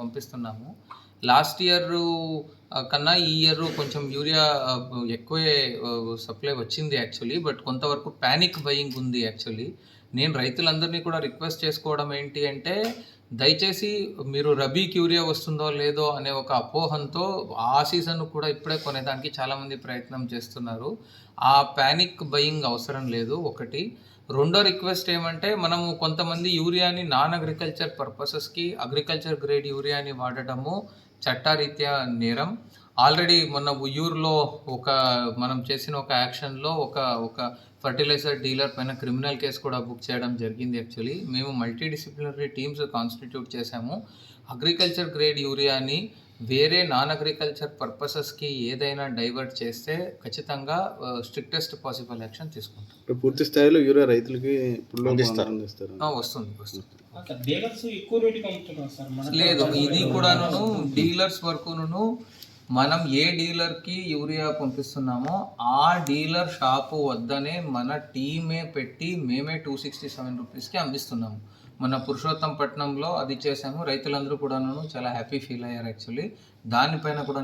పంపిస్తున్నాము. Last year కన్నా ఈ ఇయర్ కొంచెం యూరియా ఎక్కువే సప్లై వచ్చింది యాక్చువల్లీ బట్ కొంతవరకు ప్యానిక్ బయింగ్ ఉంది యాక్చువల్లీ. నేను రైతులందరినీ కూడా రిక్వెస్ట్ చేసుకోవడం ఏంటి అంటే దయచేసి మీరు రబీకి యూరియా వస్తుందో లేదో అనే ఒక అపోహంతో ఆ సీజన్ కూడా ఇప్పుడే కొనేదానికి చాలామంది ప్రయత్నం చేస్తున్నారు. ఆ ప్యానిక్ బయింగ్ అవసరం లేదు. ఒకటి. రెండో రిక్వెస్ట్ ఏమంటే మనము కొంతమంది యూరియాని నాన్ అగ్రికల్చర్ పర్పసెస్కి అగ్రికల్చర్ గ్రేడ్ యూరియాని వాడటము చట్టారీత్యా నేరం. ఆల్రెడీ మొన్న ఉయ్యూరులో ఒక మనం చేసిన ఒక యాక్షన్లో ఒక ఒక ఫర్టిలైజర్ డీలర్ పైన క్రిమినల్ కేసు కూడా బుక్ చేయడం జరిగింది యాక్చువల్లీ. మేము మల్టీడిసిప్లినరీ టీమ్స్ కాన్స్టిట్యూట్ చేశాము. అగ్రికల్చర్ గ్రేడ్ యూరియాని వేరే నాన్ అగ్రికల్చర్ పర్పసెస్కి ఏదైనా డైవర్ట్ చేస్తే ఖచ్చితంగా స్ట్రిక్టెస్ట్ పాసిబుల్ యాక్షన్ తీసుకుంటాం. ఇప్పుడు పూర్తి స్థాయిలో యూరియా రైతులకి వస్తుంది వస్తుంది. లేదు ఇది కూడాను డీలర్స్ వరకును మనం ఏ డీలర్కి యూరియా పంపిస్తున్నామో ఆ డీలర్ షాపు వద్దనే మన టీమే పెట్టి మేమే టూ సిక్స్టీ సెవెన్ రూపీస్కి అమ్మిస్తున్నాము. మన పురుషోత్తం పట్నంలో అది చేసాము రైతులందరూ కూడాను చాలా హ్యాపీ ఫీల్ అయ్యారు యాక్చువల్లీ. దానిపైన కూడా